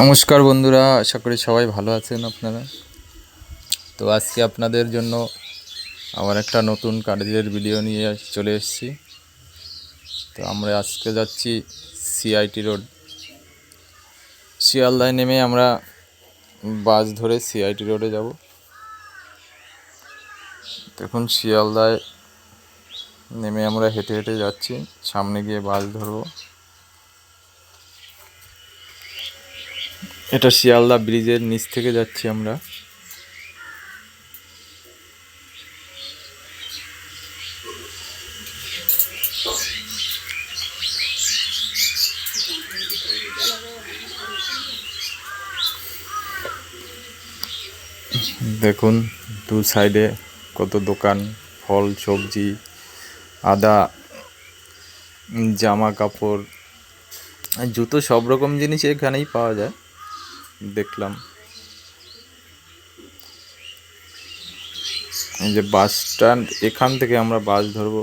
নমস্কার বন্ধুরা, আশা করি সবাই ভালো আছেন আপনারা। তো আজকে আপনাদের জন্য আবার একটা নতুন কাজের ভিডিও নিয়ে চলে এসেছি। তো আমরা আজকে যাচ্ছি সিআইটি রোড শিয়ালদায় নেমে আমরা বাস ধরে সিআইটি রোডে যাব। দেখুন, শিয়ালদায় নেমে আমরা হেঁটে হেঁটে যাচ্ছি। সামনে গিয়ে বাস ধরবো। এটা শিয়ালদা ব্রিজের নিচ থেকে যাচ্ছি আমরা। দেখুন, দু সাইডে কত দোকান, ফল, সবজি, আদা, জামা কাপড়, জুতো সব রকম জিনিস এখানেই পাওয়া যায়। দেখলাম। এই যে বাস স্ট্যান্ড, এখান থেকে আমরা বাস ধরবো।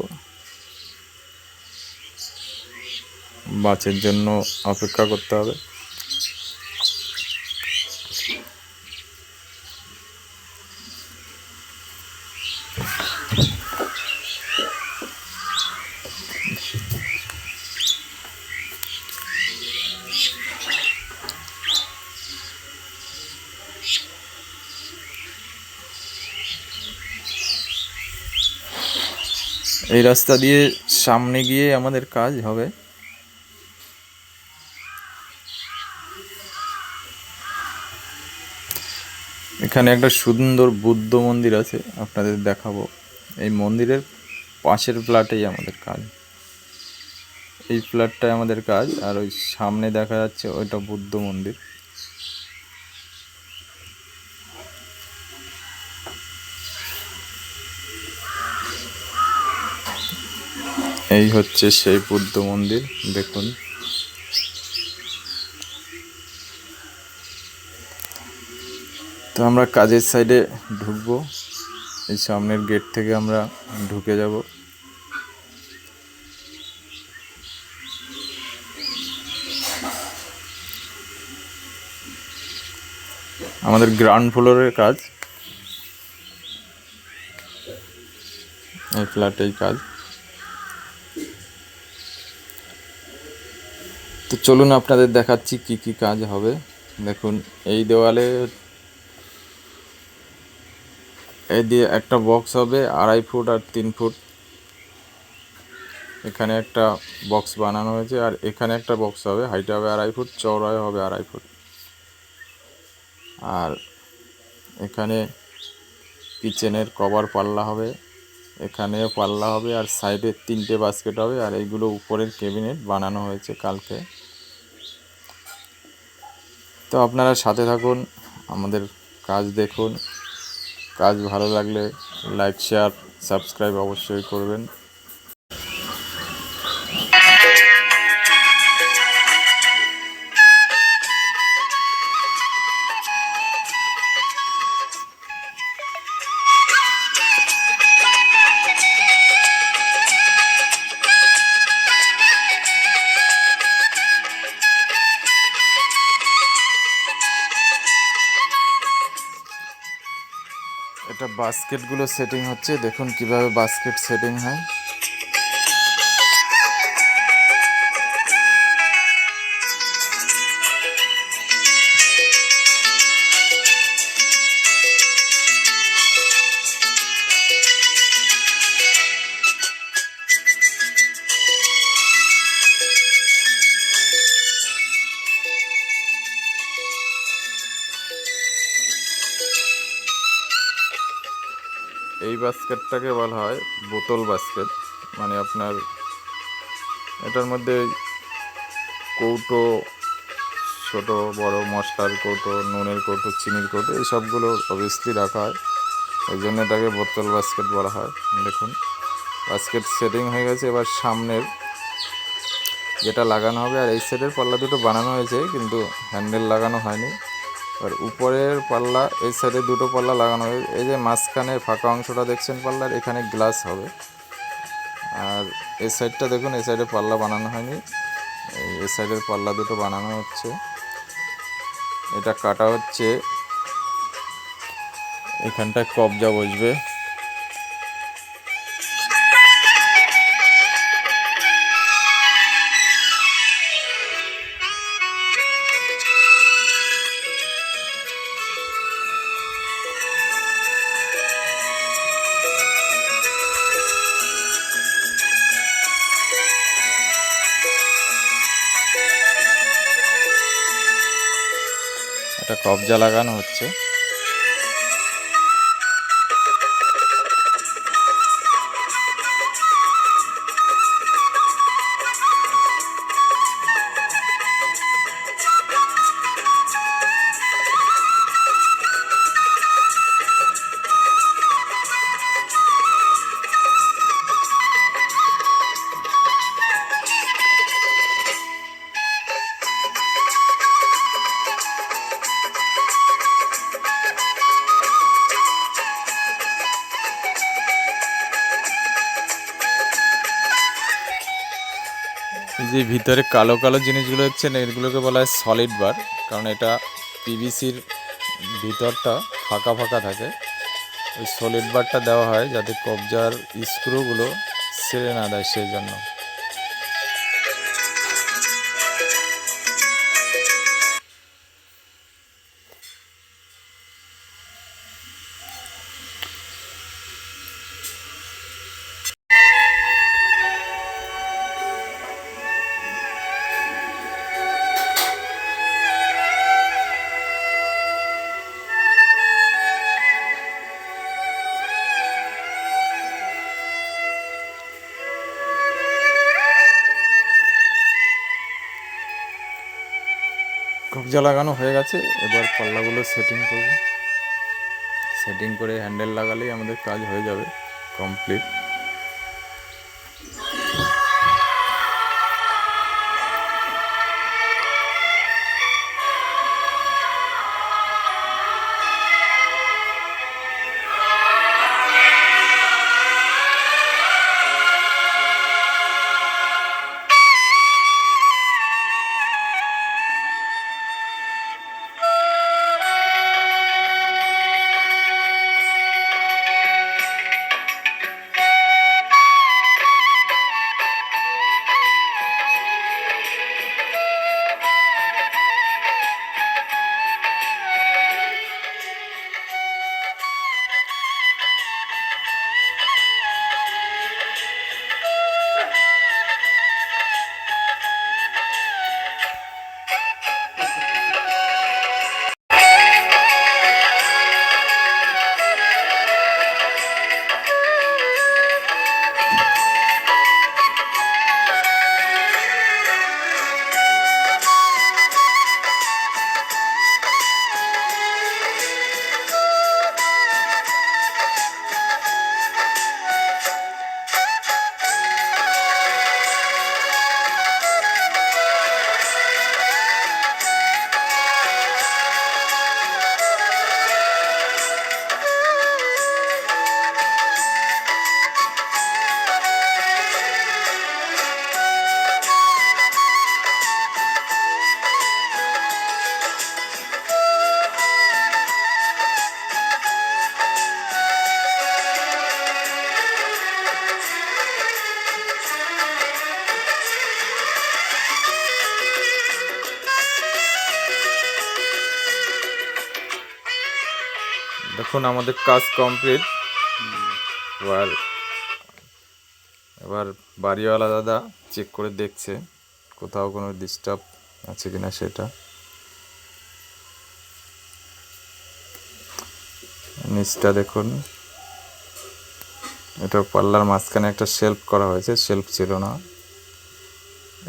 বাসের জন্য অপেক্ষা করতে হবে। এই রাস্তা দিয়ে সামনে গিয়ে আমাদের কাজ হবে। এখানে একটা সুন্দর বুদ্ধ মন্দির আছে, আপনাদের দেখাবো। এই মন্দিরের পাশের ফ্ল্যাটেই আমাদের কাজ। এই ফ্ল্যাটটাই আমাদের কাজ, আর ওই সামনে দেখা যাচ্ছে ওইটা বুদ্ধ মন্দির। এই হচ্ছে সেই বুদ্ধ মন্দির, দেখুন। তো আমরা কাজের সাইডে ঢুকবো, এই সামনের গেট থেকে আমরা ঢুকে যাব। আমাদের গ্রাউন্ড ফ্লোরের কাজ, এই ফ্ল্যাটেই কাজ। তো চলুন আপনাদের দেখাচ্ছি কি কি কাজ হবে। দেখুন, এই দেওয়ালে এই দিয়ে একটা বক্স হবে, আড়াই ফুট আর তিন ফুট। এখানে একটা বক্স বানানো হয়েছে, আর এখানে একটা বক্স হবে, হাইট হবে আড়াই ফুট, চওড়ায় হবে আড়াই ফুট। আর এখানে কিচেনের কভার পাল্লা হবে। এখানেও পাল্লা হবে আর সাইডে তিনটে বাস্কেট হবে আর এইগুলো উপরের ক্যাবিনেট বানানো হয়েছে কালকে। তো আপনারা সাথে থাকুন, আমাদের কাজ দেখুন। কাজ ভালো লাগলে লাইক শেয়ার সাবস্ক্রাইব অবশ্যই করবেন। বাস্কেটগুলো সেটিং হচ্ছে দেখুন কীভাবে বাস্কেট সেটিং হয়। এই বাস্কেটটাকে বলা হয় বোতল বাস্কেট। মানে আপনার এটার মধ্যে কৌটো, ছোট, বড়, মশলার কৌটো, নুনের কৌটো, চিনির কৌটো, এই সবগুলো অবভিয়াসলি রাখা হয়। এই জন্য এটাকে বোতল বাস্কেট বলা হয়। দেখুন, বাস্কেট সেটিং হয়ে গেছে। এবার সামনের যেটা লাগানো হবে, আর এই সাইডের পাল্লা দুটো বানানো হয়েছে, কিন্তু হ্যান্ডেল লাগানো হয়নি। আর উপরের পাল্লা, এই সাইডে দুটো পাল্লা লাগানো হবে এই যে মাঝখানে ফাঁকা অংশটা দেখছেন পাল্লার, এখানে গ্লাস হবে। আর এই সাইডটা দেখুন, এই সাইডে পাল্লা বানানো হয়নি। এই সাইডের পাল্লা দুটো বানানো হচ্ছে। এটা কাটা হচ্ছে। এখানটায় কবজা বসবে। এটা কবজা লাগানো হচ্ছে। যে ভিতরে কালো কালো জিনিসগুলো হচ্ছে না, এগুলোকে বলা হয় সলিড বার কারণ এটা পিভিসির ভিতরটা ফাঁকা ফাঁকা থাকে। ওই সলিড বারটা দেওয়া হয় যাতে কবজার স্ক্রুগুলো ছেড়ে না দেয় সেই জন্য। কবজা লাগানো হয়ে গেছে, এবার পাল্লাগুলো সেটিং করব। সেটিং করে হ্যান্ডেল লাগালেই আমাদের কাজ হয়ে যাবে কমপ্লিট দেখুন, আমাদের কাজ কমপ্লিট এবার এবার বাড়িওয়ালা দাদা চেক করে দেখছে, কোথাও কোনো ডিস্টার্ব আছে কিনা সেটা। নিচটা দেখুন, এটা পাল্লার মাঝখানে একটা শেলফ করা হয়েছে শেলফ ছিল না।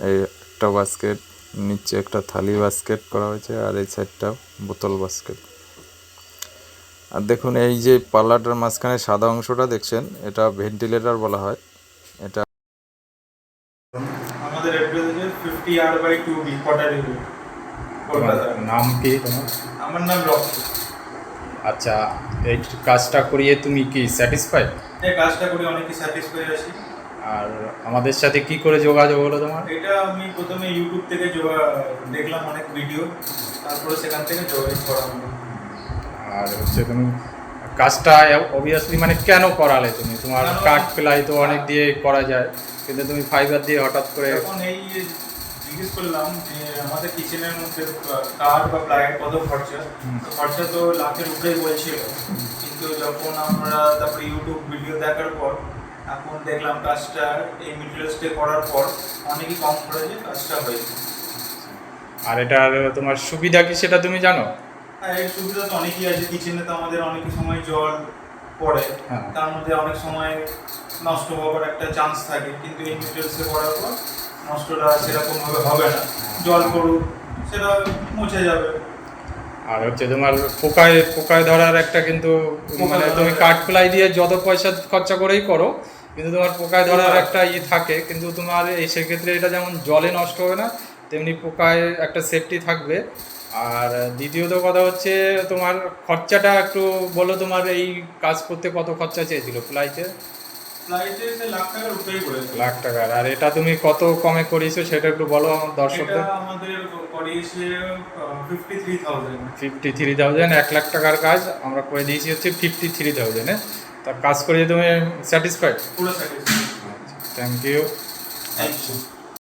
এই একটা বাস্কেট নিচে একটা থালি বাস্কেট করা হয়েছে, আর এই সাইডটা বোতল বাস্কেট আর দেখুন এই যে পাল্লাটার মাঝখানে সাদা অংশটা দেখছেন এটা ভেন্টিলেটর বলা হয়। এটা আমাদের অ্যাড্রেস আর বাই বি কটারি নাম কি তোমার? আমার নাম আচ্ছা এই কাজটা করিয়ে তুমি কি স্যাটিসফাইড এই কাজটা করে অনেকই স্যাটিসফাই আছি। আর আমাদের সাথে কি করে যোগাযোগ হলো তোমার? এটা আমি প্রথমে ইউটিউব থেকে দেখলাম অনেক ভিডিও তারপরে সেখান থেকে যোগাযোগ করা হলো। আর হচ্ছে তুমি কাজটা অবভিয়াসলি মানে কেন করালে তুমি? তোমার কাঠ প্লাই তো অনেক দিয়ে করা যায় কিন্তু তুমি ফাইবার দিয়ে হঠাৎ করে এখন এই জিজ্ঞেস করলাম যে আমাদের কিচেনের মধ্যে কাঠ বা প্লাইয়ের কত খরচা? তো খরচা তো লাখের উপরেই বলছিল। কিন্তু যখন আমরা তারপরে ইউটিউব ভিডিও দেখার পর এখন দেখলাম কাজটা এই মেটেরিয়ালসটা করার পর অনেকই কম খরচে কাজটা হয়েছে। আর এটার তোমার সুবিধা কি সেটা তুমি জানো? এর সুবিধা তো অনেকই আছে কিচেনে তো আমাদের অনেক সময় জল পড়ে হ্যাঁ। তার মধ্যে অনেক সময় নষ্ট হওয়ার একটা চান্স থাকে কিন্তু মেটেরিয়ালসে করার পর নষ্টটা সেরকম ভাবে হবে না। জল পড়ুক সেটা মুছে যাবে। আর হচ্ছে তোমার পোকায় পোকায় ধরার একটা কিন্তু মানে তুমি কাঠ প্লাই দিয়ে যত পয়সা খরচা করেই করো কিন্তু তোমার পোকায় ধরার একটা ই থাকে কিন্তু তোমার এই সেক্ষেত্রে এটা যেমন জলে নষ্ট হবে না তেমনি পোকায় একটা সেফটি থাকবে। আর দ্বিতীয়ত কথা হচ্ছে তোমার খরচাটা একটু বলো তোমার এই কাজ করতে কত খরচা চেয়েছিল ফ্লাইটে লাখ টাকার আর এটা তুমি কত কমে করিয়েছো সেটা একটু বলো আমার দর্শকদের ফিফটি থ্রি থাউজেন্ড এক লাখ টাকার কাজ আমরা করে দিয়েছি হচ্ছে ফিফটি থ্রি থাউজেন্ডে তা কাজ করিয়ে তুমি স্যাটিসফাইড পুরো satisfied thank you thank you